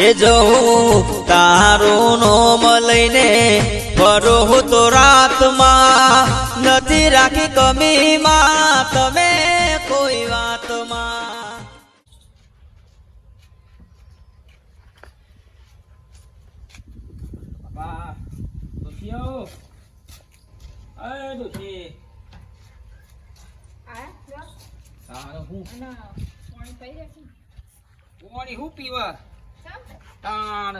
એ જવું તારું નોમ લઈને ફરું તો રાતમાં નથી રાખી કમીમાં તમે કોઈ વાતમાં. બાપા આવો અરે દોશી આ હું પાણી હું પીવા? તાણ.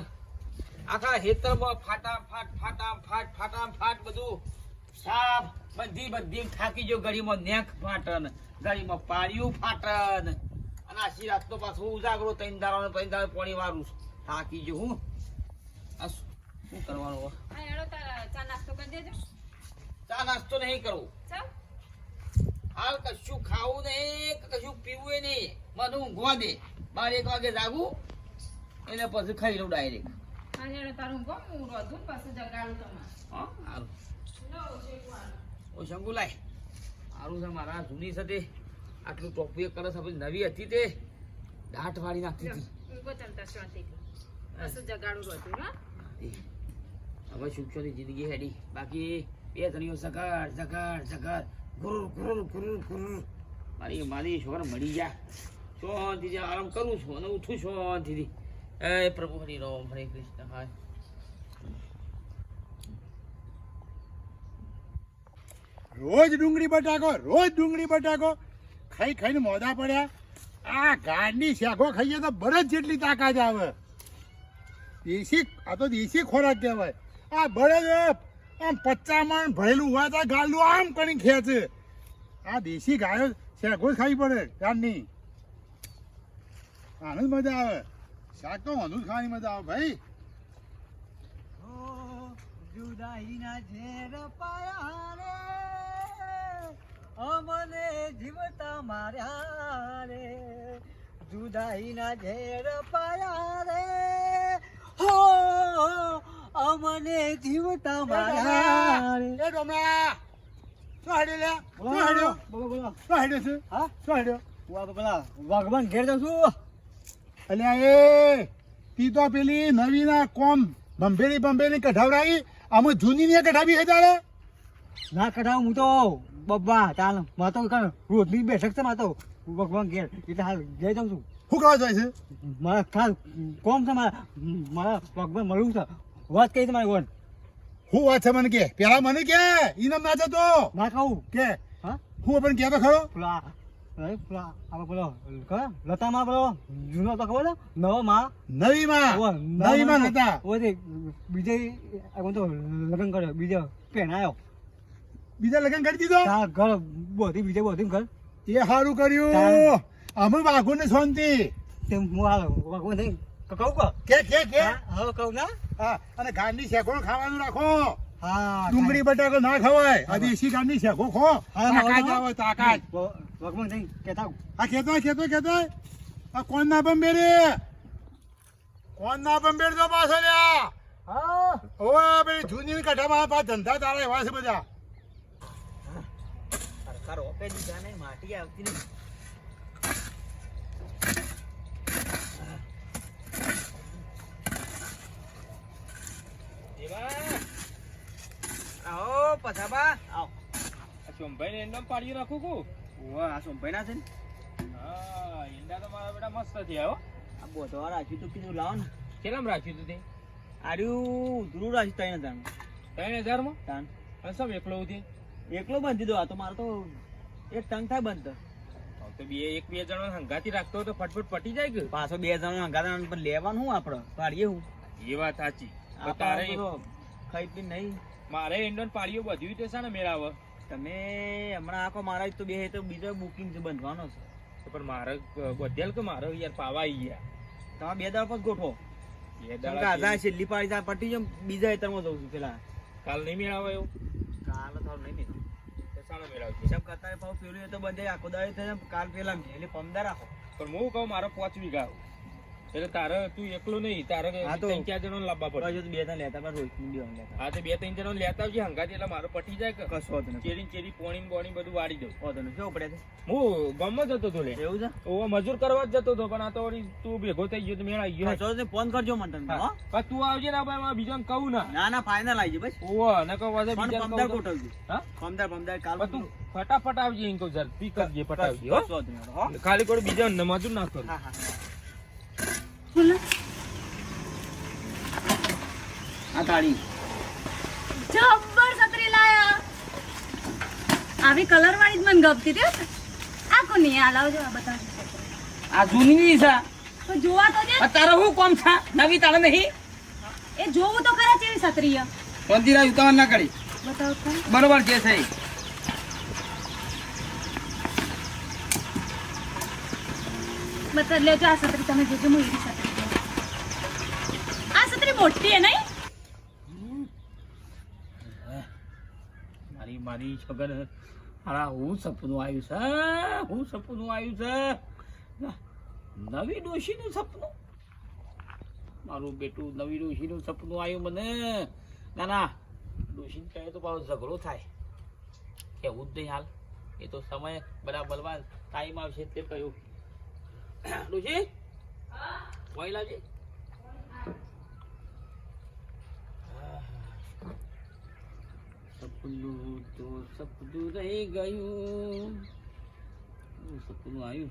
આખા હેતરમાં ફાટા ફાટ ફાટા ફાટ ફાટા ફાટ બધું સાફ બધી બધી થાકી જો ગળીમાં નેખ ફાટન ગળીમાં પાડ્યું ફાટન. અને આશી રાત તો પાછું ઉજાગરો તૈન દારો તૈન દારો પાણી વારું થાકી જો હું. આ શું નાસ્તો કરી દેજો. ચા નાસ્તો નહીં કરવું હાલ કશું ખાવું નહીં કશું પીવું નહીં. મને ઊંઘવા દે. બાર એક વાગે જાગું. એટલે પછી ખાઈ લઉં ડાયરેક્ટ ઓ શંકુ લાય સારું છે મારા જૂની સાથે આટલું ટોપી કરે છે નવી હતી તે. દાંત વાળી નાખતી હતી. હવે સુખની જિંદગી હેડી. બાકી બે જણીઓ સગર સગર સગર ગુરુ ગુરુ ગુરુ ગુરુ મારી મારી છોકરા મળી જા શાંતિથી આરામ કરું છું અને ઉઠું શાંતિથી એ પ્રભુ હરિ રામ હરે કૃષ્ણ હાય રોજ ડુંગળી બટાકો, રોજ ડુંગળી બટાકો. ખાઈ ખાઈને મોદા પડ્યા. આ ગાડની શેકો ખાઈએ તો બળદ જેટલી તાકાત આવે. દેશી, આ તો દેશી ખોરાક કહેવાય. આ બળદ આમ પચામણ ભરેલું હોય તો ગાલું આમ કરીને ખેંચે. આ દેશી ગાયો શેકો જ ખાવી પડે ગાંડની આનંદ મજા આવે. શાક તો જ ખાવાની મજા આવે ભાઈ. જુદાઈના ઝેર પાયા રે. અમને જીવતા માર્યા રે. જુદાઈના ઝેર પાયા રે. હો અમને જીવતા માર્યા રે. એ ડોમરા. શું હાડ્યો લે શું હાડ્યો? બોલો બોલો. શું હાડ્યો છે? હા? શું હાડ્યો? હું આ પેલા ભગવાન ઘેર જાઉં છું. અલ્યા એ તી તો પેલી નવીના કોમ બંભેરી બંભેરી કઢાવરાઈ આમ જૂની ને કઢાવી હે તારે? ના કઢાવ હું તો બબ્બા ચાલમાં તો રોજની બેઠક છે માં તો ભગવાન ઘેર એટલે હાલ ઘેર જાઉં છું. શું કરવા જાય છે? મારા ખાસ કોમ છે મારા મારા ભગવાન મળવું છે. વાત કઈ તમારી વન શું વાત છે મને કે? પેલા મને કે ઈનામ ના જતો. ના કહું. કે હા? હું પણ કે તો ખરો પેલા અરે પેલો કયો લતામાં પેલો જૂનો તો ખબર નવો માં નવી માં નવી માં નવો નતા? બીજે આ તો લગ્ન કર્યો બીજો પેન બીજા લગ્ન કરી દીધો? તા ઘર બોધી બીજે બોધી ઘર. એ સારું કર્યું. અમે વાઘુ ને શાંતિ હું કહો કે? કે કે હા કહું ના? હા અને ગાંડી શેકોણ ખાવાનું રાખો. હા ડુંગળી બટાકો ના ખવાય. આ દેશી ગાંડી શેકો ખો. તાકાત આવે તાકાત. ભગવાન થઈ કેતા આ ખેતો ખેતો ખેતો આ કોણ ના બંબેરે? કોણ ના બંબેર તો પાછો લ્યા હા. ઓવે પેલી જૂની કાઢામાં પા ધંધા તારા એવા છે બધા. સરકાર ઓપે દીધા નહીં માટી આવતી નહીં. આવો પછાબા આવ. સોમભાઈ ને એન્ડમ પાડી રાખું કુ ઓવા આ સોમભાઈ ના છે ને? હા ઈંડા તો મારા બેટા મસ્ત થયા હો. આ બોધવા રાખ્યું તું કીધું લાવો ને. રાખ્યું તું તે? આર્યું ઉધરું રાખ્યું ત્રણ હજાર ત્રણ હજારમાં તાન સમ એકલો ઉધી? એકલો બંધ દીધો આ તો મારો તો એક ટંગ થાય બંધ. તો. તો બે એક બે જણા હંગાતી રાખતો તો ફટફટ પટી જાય કે? પાછો બે જણ હંગાતા લેવાનું હું આપણે પાડીએ હું? એ વાત સાચી. તારે ખાઈ પી નહીં. મારે ઇન્ડોન પાડીઓ બધું તે છે ને મેળાવ તમે હમણાં આખો મારા જ તો બે તો બીજો બુકિંગ છે બંધવાનો છે. પણ મારે બધેલ કે મારે યાર પાવા આવી ગયા? તમે બે દાડા પર ગોઠવો. બે દાડા આધા છેલ્લી પાડી ત્યાં પટી જાય બીજા હેતરમાં જઉં છું પેલા. કાલ નહીં મેળાવ એવું? કાલ તો નહીં મેળાવ. છે હિસાબ કરતા પાછું પેલું તો બધે આખો દાડે કાલ પેલા એટલે પમદાર રાખો. પણ હું કહું મારો પાંચ વીઘા એટલે તારે તું એકલો નહીં તારે તો- ત્રણ ચાર જણા લાવવા પડે બે ત્રણ લેતા પણ રોહિતની લેતા હા તો બે ત્રણ જણા લેતા આવજે હંગાથી એટલે મારો પટી જાય કે? કશો નહીં ચેરી ચેરી પોણી બોણી બધું વાળી દઉં. વાંધો નહીં કેવું પડે હું ગામમાં જતો હતો લે. એવું છે? ઓ મજૂર કરવા જ જતો હતો પણ આ તો તું ભેગો થઈ ગયો તો મેળ આવી ગયો. નહીં ફોન કરજો મને તને હા. તું આવજે ને ભાઈ બીજાને કહું ના. ના ના ફાઇનલ આવી બસ. ઓ ન કહું પણ બીજાને કહું તો- ગોઠવજો. હા? પમદાર પમદાર કાલ તું ફટાફટ આવજે કહું ઝડપી કરજે ફટાવજે હો. ખાલી કોઈ બીજા મજૂર ના કરું હા હા. આ તાળી. જબ્બર છત્રી લાયા. આવી કલર વાળી જ મને ગમતી હતી. આ કોની આ લાવજો આ બતાવજો. આ જૂની છે. તો જોવા તો દે તારે હું કોમ છે? નવી તારે નહીં. એ જોવું તો ખરા કેવી છત્રી છે. શાંતિરાજ ઉતાવળ ના કરી. બતાવ બરોબર જે છે બતાવ લેજો, આ સપનું નવી ડોશીનું સપનું? મારું બેટું નવી ડોશીનું સપનું આવ્યું મને. ના ના ડોશી કહે તો મારો ઝઘડો થાય. એવું જ નહીં હાલ. એ તો સમય બરાબર ટાઈમ આવશે તે કહ્યું. ડોશી કોઈ લાવજે સપનું તો સપનું રહી ગયું સપનું આવ્યું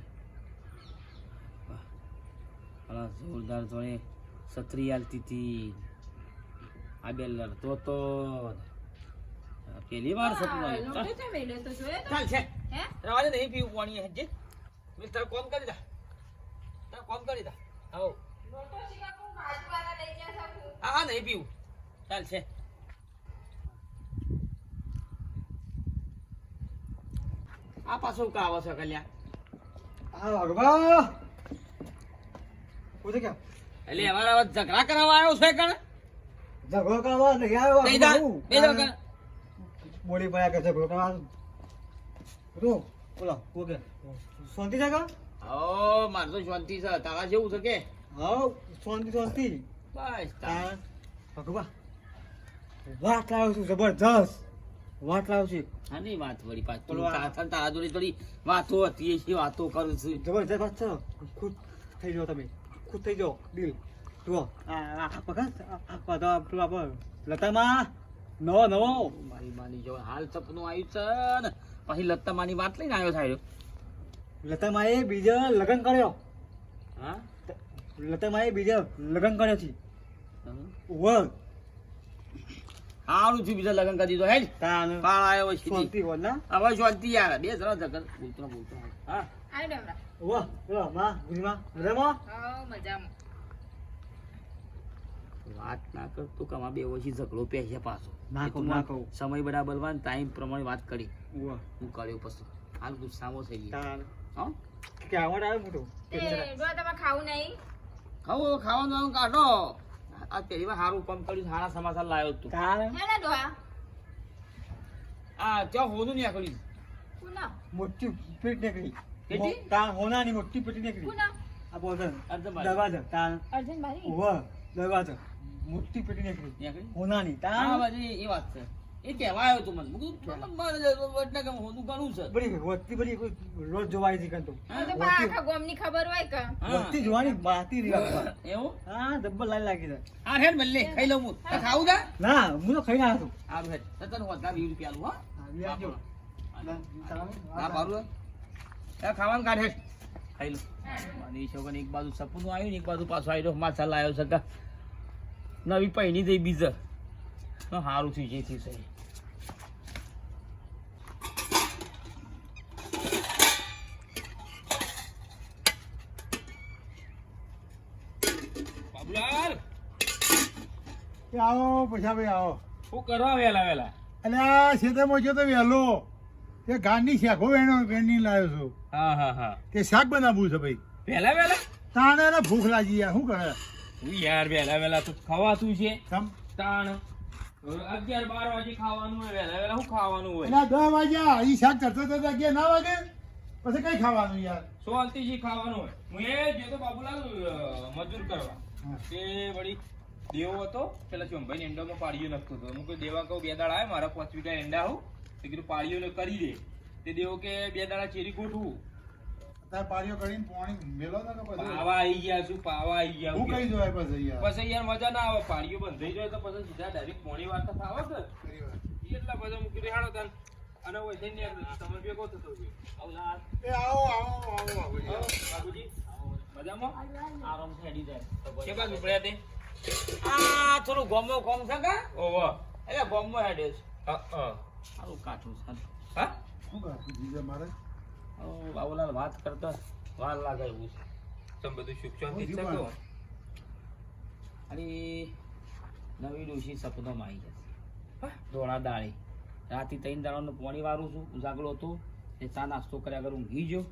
વાહ. જોરદાર જોડે છત્રી આલતી હતી આ બે લડતો તો પેલી વાર સપનું આવ્યું ચાલ. છે હે? રવા દે નહીં પીવું પાણી હજે મિત્ર કોમ કરી દા કોમ કરી દા. આવો. હા નહીં પીવું. ચાલ છે. આ પાછો કા આવે છે કલ્યા. આ ભગવા પૂછે કે એટલે અમારા ઝઘડા કરવા આવ્યો છે કણ? ઝઘડો કરવા નહીં આવ્યો બે કણ? બોડી પડ્યા કે ઝઘડો કરવા. બધું બોલો ઓકે શાંતિ છે ઓ મારે તો શાંતિ છે. તારા જેવું છે કે? હા શાંતિ શાંતિ. બસ તાર. તાર ભગવા વાત લાવ્યો છું જબરજસ્ત. વાત છું. આની વાત વળી પાછી. બોલો તારા તારા જોડે થોડી વાતો હતી વાતો કરું છું. જબરજસ્ત વાત છે. ખુદ થઈ જાઓ તમે. ખુદ થઈ જાઓ. દિલ જુઓ. આ આપણે લતામાં. નવો નવો. મારી માની જો હાલ સપનું આવ્યું છે ને. પછી લત્તા માની વાત લઈને આવ્યો થાય લતામાએ બીજા લગ્ન કર્યો. હા? લતામાએ બીજા લગ્ન કર્યો છે. વ સારું છું બીજા લગ્ન કરી દીધો હે તાન. પાળ આવ્યો શાંતિ હો ના? હવે શાંતિ યાર બે જણા જગત બોલતો બોલતો હા. વ પેલો માં ગુરીમાં. મજામાં? વાત ના કર તું કમા બે ઓછી ઝઘડો પહેશે પાછો. ના કહું, ના કહું. સમય બરાબર ટાઈમ પ્રમાણે વાત કરી. હું કર્યો પછી. હાલ ગુસ્સામાં થઈ ગયો. હા? કે આવડ આવે મોટો? ખાવો ખાવાનું કાઢો. આ પહેલી વાર સારું કામ કર્યું સારા સમાચાર લાવ્યો તું. તાન આ ત્યાં હોનું નીકળ્યું મોટી પેટ નીકળી. કેટલી? મો- હોનાની મોટી પેટી નીકળી. આ બોધન અર્ધંબારી. દરવાજો મોટી પેટી નીકળી. નીકળી? હોનાની. હા તાન બાજી એ વાત છે. એ કહેવા આવ્યો તું મને. મુકું એટલે કે હોનું ઘણું છે. બધી વસ્તી બધી કોઈ રોજ જોવાય છે કંતો ખબર હોય કે. વસ્તી જોવાની બાતી રીવા એવું? હા જબ્બર લાઈન લાગી જાય. હા હેડ મલ્લે ખાઈ લઉં હું. તારે ખાવું તા ના હું તો ખાઈને આવ્યો છું. સારું હેડ. તો તને વધા વીસ રૂપિયા આલું હા. હા પારું હે ખાવાનું કાઢ હેડ. ખાઈ લો. મારી છોકરાને એક બાજુ સપનું આવ્યું ને એક બાજુ પાછો આવ્યો માછા લાવ્યો છે કા. નવી પૈણી થઈ બીજા. સારું થયું જે થયું છે આવો પૈસા ભાઈ આવો. શું કરવા વેલા વેલા? અને આ ખેતરમાં છે તો વહેલો તે ગાંડી શાકો વેણો વેણી લાવ્યો છું. હા હા હા. તે શાક બનાવવું છે ભાઈ. વેલા વેલા? તાણે એને ભૂખ લાગી યાર શું કરે? યાર વેલા વેલા તો ખવાતું છે. તાણ. અગિયાર બાર વાગે ખાવાનું હોય વેલા વેલા શું ખાવાનું હોય? એટલે દસ વાગ્યા એ શાક કરતો તો અગિયાર ના વાગે? પછી કઈ ખાવાનું યાર? શાંતિથી ખાવાનું હોય? હું એ જે તો બાબુલાલ મજૂર કરવા. તે વળી દેવો હતો? પેલા ચોંભાઈ એંડામાં પાડીઓ નાખતો હતો. હું કોઈ દેવા કહું બે દાડા આવે મારા પાંચ વીઘા એંડા હું તે કીધું પાડીઓ કરી દે. તે દેવો કે બે દાડા ચેરી ગોઠવું. તાર પારીઓ કરીને પાણી મેલો ને પાવા આવી ગયા છું પાવા આવી ગયા હું હું કઈ જોય પછી યાર પછી યાર મજા ના આવે પાડીઓ બંધાઈ જાય તો પછી સીધા ડાયરેક્ટ પોણી વાર તો ફાવે કે એટલા બધા મૂકી દે હાડો તાન. અને હોય. તમે આવો. આવો આવો આવો મજામાં? આરામથી હેડી જાય. કે બાજુ પડ્યા તે આ થોડું ગોમો ગોમ છે કા? ઓવો એટલે ગોમો હેડે છે. હા હા. સારું કાઠું છે હા? શું કાઢું જીજે મારે? ઓ, બાબુલાલ વાત કરતા વાર લાગે એવું છે. તમે બધું સુખ શાંતિ છે હું તો અરે નવી ડોશી સપનામાં આવી જશે. ધોળા દાળી. રાતે ત્રણ દાડાનું પાણી વાળું છું ઉજાગલો હતો. એ ચા નાસ્તો કર્યા કરું ઊંઘી ગયો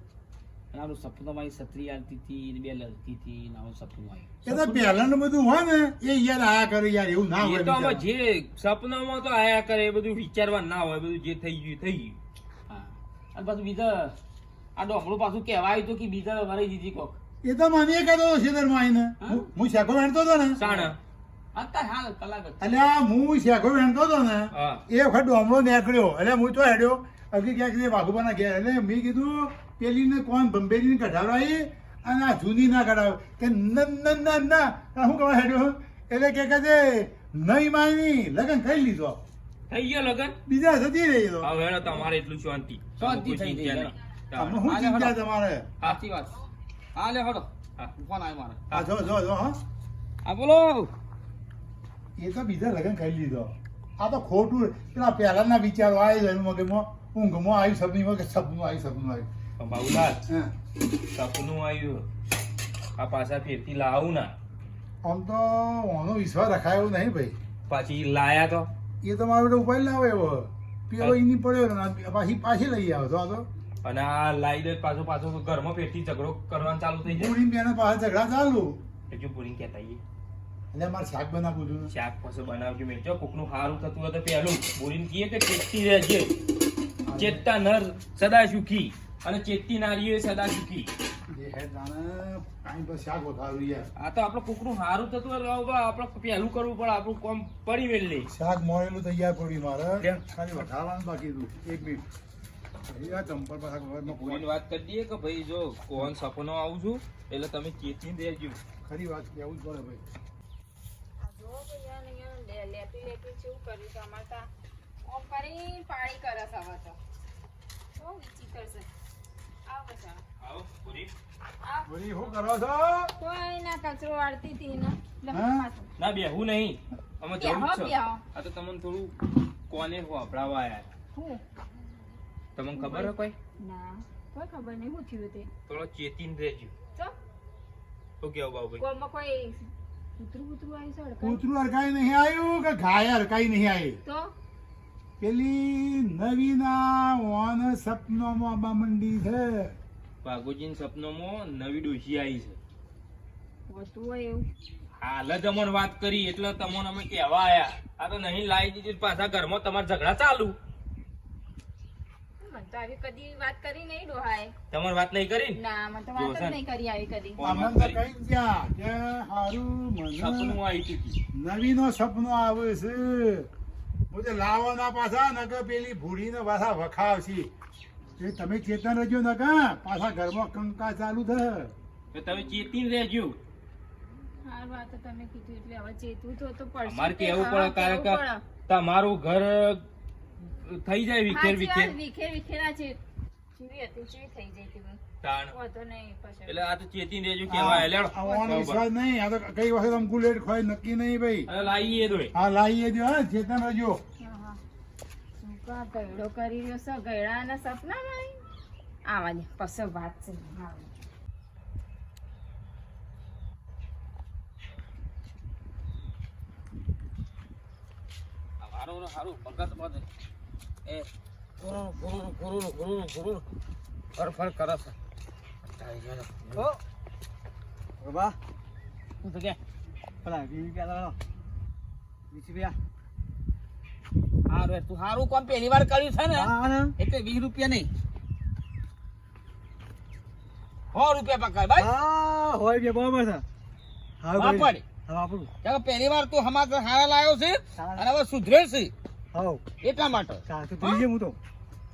આનું સપનામાં આવી છત્રી આવતી હતી બે લડતી હતી ને સપનું આવ્યું તો પહેલાનું બધું હોય ને એ યાદ આયા કરે યાર એવું ના હોય તો આમાં જે સપનામાં તો આયા કરે એ બધું વિચારવા ના હોય બધું જે થઈ ગયું થઈ ગયું. હા. અને પાછું બીજા આ ડોકડું પાછું કહેવાય તો કે બીજા વરાઈ દીધી કોક. એ તો મને કહેતો હતો શેતરમાં આવીને હા? શેકો વેણતો હતો ને? સાણ આ હું શેકો વેણતો હતો ને એ વખત ડોમડો નીકળ્યો. એટલે હું તો હેડ્યો અગી ક્યાંક ને બાઘુબાના ઘેર. એટલે મેં કીધું પેલીને કોણ? બંબેરીને કઢાવડો આવી અને આ જૂની ના કઢાવ કે ન ના ના શું હું કહેવા હેડ્યો એટલે કે કહે છે નહીં માની લગન કરી લીધો. થઈ ગયો લગન? બીજા જતી રહી તો. હવે હેડો તમારે એટલું શાંતિ. શાંતિ થઈ ગઈ. આમાં શું ચિંતા તમારે. સાચી વાત. હા લે હડો. ફોન આવ્યો મારે. હા જો જો જો હા. બોલો. એ તો બીજા લગન કરી લીધો. આ તો ખોટું. પેલા પહેલાના વિચારો આવી જાય મગજમાં ઊંઘમાં આવી સપનીમાં કે સપનું આવી સપનું આવ્યું. પણ બાબુલાલ સપનું આવ્યું આ પાછા ફેરથી લાવું ના આમ તો ઓનો વિશ્વાસ રખાયો નહીં ભાઈ પાછી લાયા તો એ તો મારો બેટો ઉપાય આવે એવો પેલો એની પડ્યો પાછી પાછી લઈ આવ્યો તો આ તો અને આ લાઈ દે પાછો પાછો ઘરમાં પેટથી ઝઘડો કરવાનું ચાલુ થઈ જાય પૂરી બેને પાસે ઝઘડા ચાલુ હજુ પૂરી કહેતા આઈએ. એટલે મારે શાક બનાવું છું શાક પાછું બનાવજો મેં જો કોકનું સારું થતું હોય તો પહેલું બોલીને કહીએ કે ચેતતી રહેજે ચેતતા નર સદા સુખી અને ચેતતી નારીઓ સદા સુખી. આ તો આપણું કોકનું સારું થતું હોય આપણે પહેલું કરવું પડે આપણું કામ પડી મેળવી શાક મોડેલું તૈયાર પડ્યું મારે. ખાલી વઘારવાનું બાકી હતું. એક મિનિટ. વાત કરી દઈએ કે ભાઈ જો કોણ સપનો આવું છું એટલે તમે ચેતીને દેજો ખરી વાત કેવું પડે ભાઈ. જો ભૈયા ને અહીંયા લે- લેતી લેતી શું કર્યું છે ઓમ કરી પાણી કરે હવે તો. બહુ વિચિત્ર છે. આવો બચારા આવો પૂરી આવ શું કરો છો? કોઈ ના કચરો વાળતી હતી ને બેહું નહીં. અમે જવું બેહો, છે. આ તો તમને થોડું કોને વાપરાવા આયા? હું? તમને ખબર હે કોઈ? ના કોઈ ખબર નહીં હું થયું તે. થોડો ચેતીન રહેજો. તો શું કેવું બાબુ કોમાં કોઈ કૂતરું કૂતરું આવી છે કૂતરું અરકાઈ નહીં આવ્યું કે ગાય અરકાઈ નહીં આવી? તો? પેલી નવીના ઓન સપનોમાં આબા મંડી છે. ભાગોજીન સપનોમાં નવી ડોશી આવી છે. વસ્તુ હોય એવું. હાલ જ અમને વાત કરી એટલે તમને અમે કહેવા આયા. આ તો નહીં લાવી દીધી પાછા ઘરમાં તમારા ઝઘડા ચાલુ. કદી વાત કરી નહીં ડોહાએ. તમારે વાત નહીં કરી ના? મને તો વાત જ નહીં કરી આવી કદી. ફોન આનંદ વાત ગયા કે હારું સપનું આવી ચૂકી નવીનો સપનો આવે છે. હું તો લાવવાના પાછા ન પેલી ભૂડીને પાછા વખાવશી. એ તમે ચેતન રહેજો ન પાછા ઘરમાં કંકા ચાલુ થશે. તો તમે ચેતીને રહેજો. વાત તમે કીધું એટલે હવે ચેતવું તો તો પડશે. અમારે તે. કેવું હા, કારણ કે તમારું ઘર થઈ જાય વિખેર વિખેર. વિખેર વિખેરા છે. હતી ચીવી થઈ જાય હતી હું. તાણ. વાંધો નહીં પછી. એટલે આ તો ચેતીને રહેજો કેવા લેડો આવવાનો વિશ્વાસ નહીં. આ તો કઈ વખત અંકુ લેટ ખોય નક્કી નહીં ભાઈ. અરે લાવીએ દોય હા લાવીએ જો હા ચેતન રહેજો હા, હા. શું કા ગયડો કરી રહ્યો છે? ગયડાના સપનામાં આવા દે પછી વાત છે. હારું હારું ભગત બધે. એ ગુરુ ગુરુ ગુરુ ગુરુ ગુરુ ફર ફર કરે છે. વીસ રૂપિયા લાવો વીસ પહેલી વાર કર્યું છે ને બે તું હમણાં હારા લાવ્યો છે અને હવે સુધરે છે હા. એટલા માટે હું તો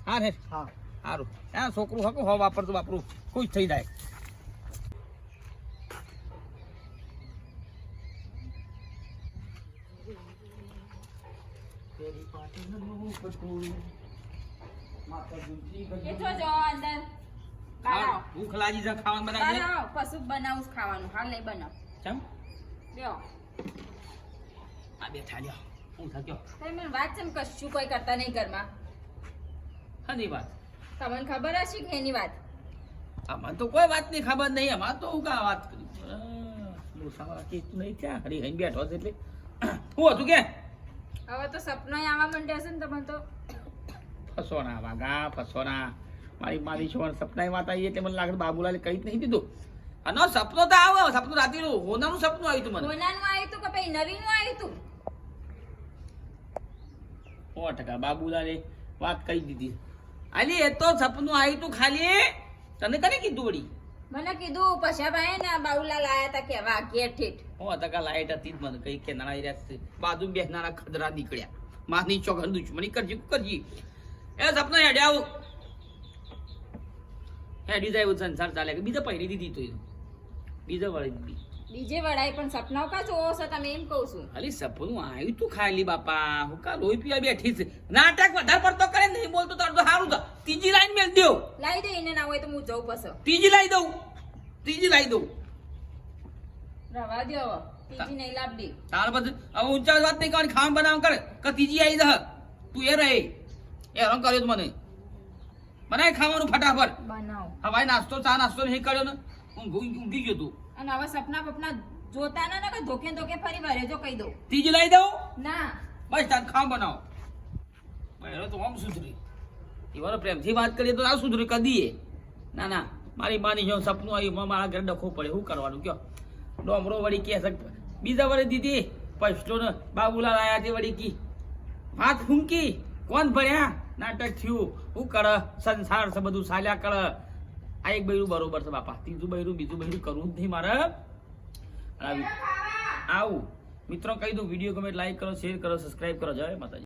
હા ને હા. સારું. હા છોકરું હકું હો વાપરતું વાપરું ખુશ થઈ જાય. ભૂખ લાગી છે ખાવાનું બનાવી બનાવું ખાવાનું. હાલ નહીં બનાવ. ચમ? લ્યો. આ બે થાલ્યો હું થક્યો તમે વાત છે કશું કોઈ કરતા નહીં ઘરમાં. હાની વાત. તમને ખબર હશે કે એની વાત? આમાં તો કોઈ વાતની ખબર નહીં આમાં તો હું કા વાત કરી? કે નહીં ત્યાં હરી હઈ બેઠો છે એટલે. હું હતું કે? હવે તો સપનો આવવા માંડ્યા છે ને તમને તો. ફસોના વાગા ફસોના મારી મારી છોકરા સપના વાત આવી એટલે મને લાગે બાબુલાલે કઈ જ નહીં દીધું. અને સપનો તો આવો સપનું રાતીનું હોનાનું સપનું આવ્યું હતું મને. સોનાનું આવ્યું હતું કે ભાઈ નવીનું આવ્યું તું સો ટકા બાબુલાલે વાત કહી દીધી. આલી એ તો સપનું આવ્યું તું ખાલી. તને કને કીધું વળી? મને કીધું પછી ભાઈ ને બાઉલા લાયા તા કેવા ઘેર ઠેઠ સો તકા લાઈટ હતી જ મને કઈ કે નાણા રહ્યા બાજુ બેસનારા ખદરા નીકળ્યા. માની ચોકન દુશ્મની કરજી કરજી. એ સપનો હેડ્યા આવું. હેડી જાય સંસાર ચાલે. બીજા પહેરી દીધી તો બીજા વાળી દીધી. બીજે વડાય પણ સપનાઓ કા જોવો છો તમે? એમ કહું છું. અલી સપનું આવ્યું તું ખાલી બાપા. હું કા લોહી પીવા બેઠી છે. નાટક વધારે પડતો કરે નહીં બોલતો તાર તો સારું તો ત્રીજી લાઈન મેલ દેવ લાવી દે એને ના હોય તો હું જઉં પછી. ત્રીજી લાઈ દઉં. ત્રીજી લાઈ દઉં. રવા દેવ હવે. ત્રીજી નહીં લાવડી. તાર પછી હવે ઊંચા વાત નહીં કરવાની ખાવાનું બનાવ કરે. કે ત્રીજી આવી દહ તું એ રહે. એ રંગ કર્યો મને. બનાય ખાવાનું ફટાફટ. બનાવ. હા નાસ્તો ચા નાસ્તો નહીં કર્યો ને હું ઊંઘી ગયો તું. અને હવે સપના બપના જોતા ના ના કે ધોકે ધોકે ફરી વળે જો કહી દઉં. ત્રીજી લાઈ દઉં? ના. બસ તાર ખાવા બનાવો. બહેરો તો આમ સુધરી. એવાનો પ્રેમથી વાત કરીએ તો આ સુધરી કદીએ. ના ના મારી માની જો સપનું આવ્યું મારા ઘરે ડખો પડે શું કરવાનું કયો? ડોમરો વળી કે બીજા વળી દીધી પૈસો ને બાબુલાલ આયા તે વળી કી. વાત ફૂંકી કોણ ભર્યા? નાટક થયું. શું કર? સંસાર છે બધું સાલ્યા કર. આ એક બૈરું બરોબર છે બાપા. ત્રીજું બૈરું બીજું બૈરું કરવું જ નહીં મારે. આવું. મિત્રો કહી દઉં વીડિયો ગમે લાઈક કરો શેર કરો સબસ્ક્રાઇબ કરો. જય માતાજી.